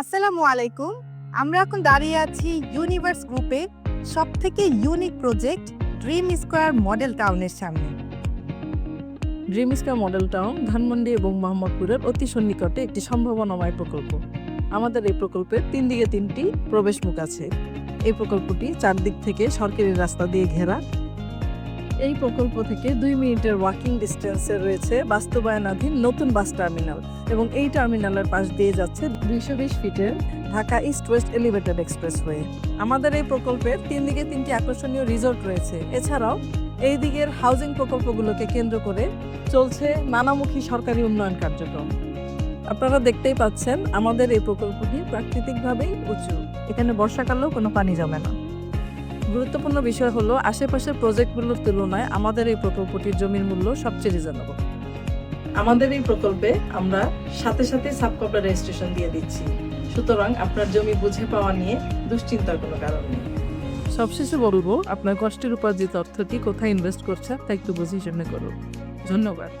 আসসালামু আলাইকুম। আমরা এখন দাঁড়িয়ে আছি ইউনিভার্স গ্রুপে সব থেকে unique project dream square model টাউনের সামনে। Dream square model town Dhanmondi এবং মোহাম্মদপুরের অতি সন্নিকটে একটি সম্ভাবনাময় প্রকল্প। আমাদের এই প্রকল্পের তিন দিকে তিনটি প্রবেশ মুখ আছে। এই প্রকল্পটি চারদিক থেকে সরকারি রাস্তা দিয়ে ঘেরা। এই প্রকল্প থেকে দুই মিনিটের ওয়াকিং ডিস্টেন্সে রয়েছে বাস্তবায়নাধীন নতুন বাস টার্মিনাল এবং এই টার্মিনালের পাশ দিয়ে যাচ্ছে দুইশো বিশ ফিটের Dhaka east west elevated expressway আমাদের এই প্রকল্পের তিন দিকে তিনটি আকর্ষণীয় রিসোর্ট রয়েছে। এছাড়াও এই দিকের হাউজিং প্রকল্পগুলোকে কেন্দ্র করে চলছে নানামুখী সরকারি উন্নয়ন কার্যক্রম। আপনারা দেখতেই পাচ্ছেন, আমাদের এই প্রকল্পটি প্রাকৃতিকভাবেই উঁচু। এখানে বর্ষাকালেও কোনো পানি জমে না। গুরুত্বপূর্ণ বিষয় হলো আশেপাশের প্রজেক্টগুলোর তুলনায় আমাদের এই প্রকল্পটির জমির মূল্য সবচেয়ে রিজনেবল। আমাদের এই প্রকল্পে আমরা সাথে সাথে সাবকপটা রেজিস্ট্রেশন দিয়ে দিচ্ছি। সুতরাং আপনার জমি বুঝে পাওয়া নিয়ে দুশ্চিন্তার কোনো কারণ নেই। সবশেষে বলব আপনার কষ্টের উপার্জিত অর্থটি কোথায় ইনভেস্ট করছে তা একটু বুঝে শুনে করুন। ধন্যবাদ।